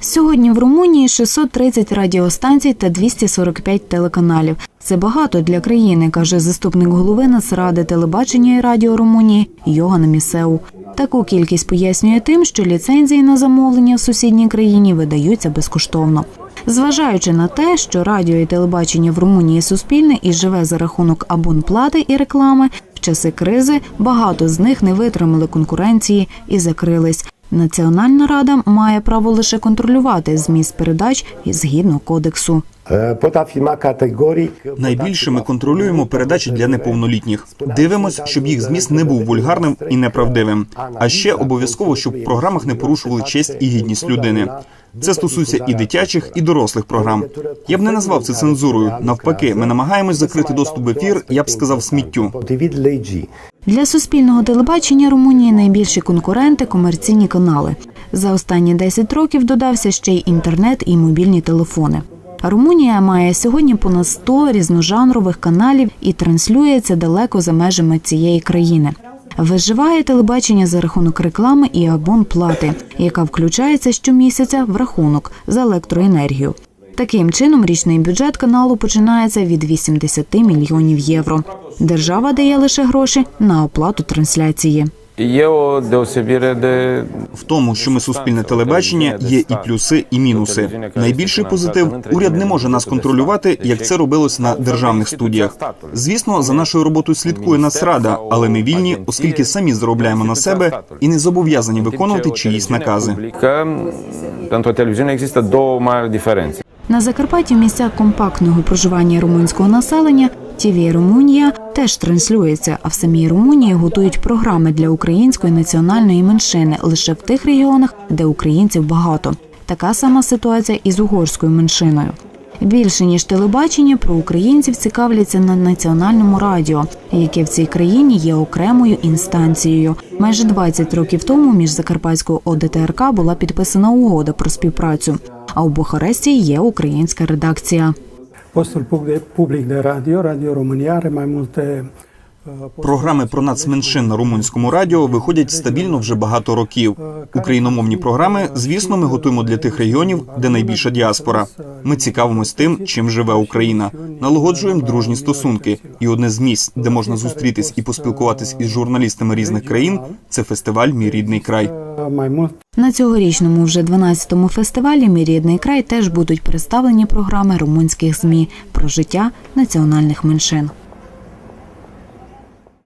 Сьогодні в Румунії 630 радіостанцій та 245 телеканалів. Це багато для країни, каже заступник голови Нацради телебачення і радіо Румунії Йоган Місеу. Таку кількість пояснює тим, що ліцензії на замовлення в сусідній країні видаються безкоштовно. Зважаючи на те, що радіо і телебачення в Румунії суспільне і живе за рахунок абонплати і реклами, в часи кризи багато з них не витримали конкуренції і закрились. Національна рада має право лише контролювати зміст передач згідно кодексу. Е, Найбільше ми контролюємо передачі для неповнолітніх. Дивимось, щоб їх зміст не був вульгарним і неправдивим. А ще обов'язково, щоб в програмах не порушували честь і гідність людини. Це стосується і дитячих, і дорослих програм. Я б не назвав це цензурою. Навпаки, ми намагаємось закрити доступ в ефір. Я б сказав сміттю. Для суспільного телебачення Румунії найбільші конкуренти комерційні канали. За останні 10 років додався ще й інтернет і мобільні телефони. Румунія має сьогодні понад 100 різножанрових каналів і транслюється далеко за межами цієї країни. Виживає телебачення за рахунок реклами і абонплати, яка включається щомісяця в рахунок за електроенергію. Таким чином, річний бюджет каналу починається від 80 мільйонів євро. Держава дає лише гроші на оплату трансляції. De В тому, що ми суспільне телебачення, є і плюси, і мінуси. Найбільший позитив уряд не може нас контролювати, як це робилось на державних студіях. Звісно, за нашою роботою слідкує Нацрада, але ми вільні, оскільки самі заробляємо на себе і не зобов'язані виконувати чиїсь накази. На Закарпатті в місцях компактного проживання румунського населення ТІВІ Румунія теж транслюється, а в самій Румунії готують програми для української національної меншини лише в тих регіонах, де українців багато. Така сама ситуація і з угорською меншиною. Більше ніж телебачення про українців цікавляться на національному радіо, яке в цій країні є окремою інстанцією. Майже 20 років тому між Закарпатською ОДТРК була підписана угода про співпрацю. А у Бухаресті є українська редакція. Postul public- de radio, Radio România, are mai multe uh, Програми про нацменшин на румунському радіо виходять стабільно вже багато років. Україномовні програми, звісно, ми готуємо для тих регіонів, де найбільша діаспора. Ми цікавимось тим, чим живе Україна. Налагоджуємо дружні стосунки. І одне з місць, де можна зустрітись і поспілкуватись із журналістами різних країн, це фестиваль Мій рідний край. На цьогорічному вже 12-му фестивалі Мій рідний край теж будуть представлені програми румунських змі про життя національних меншин.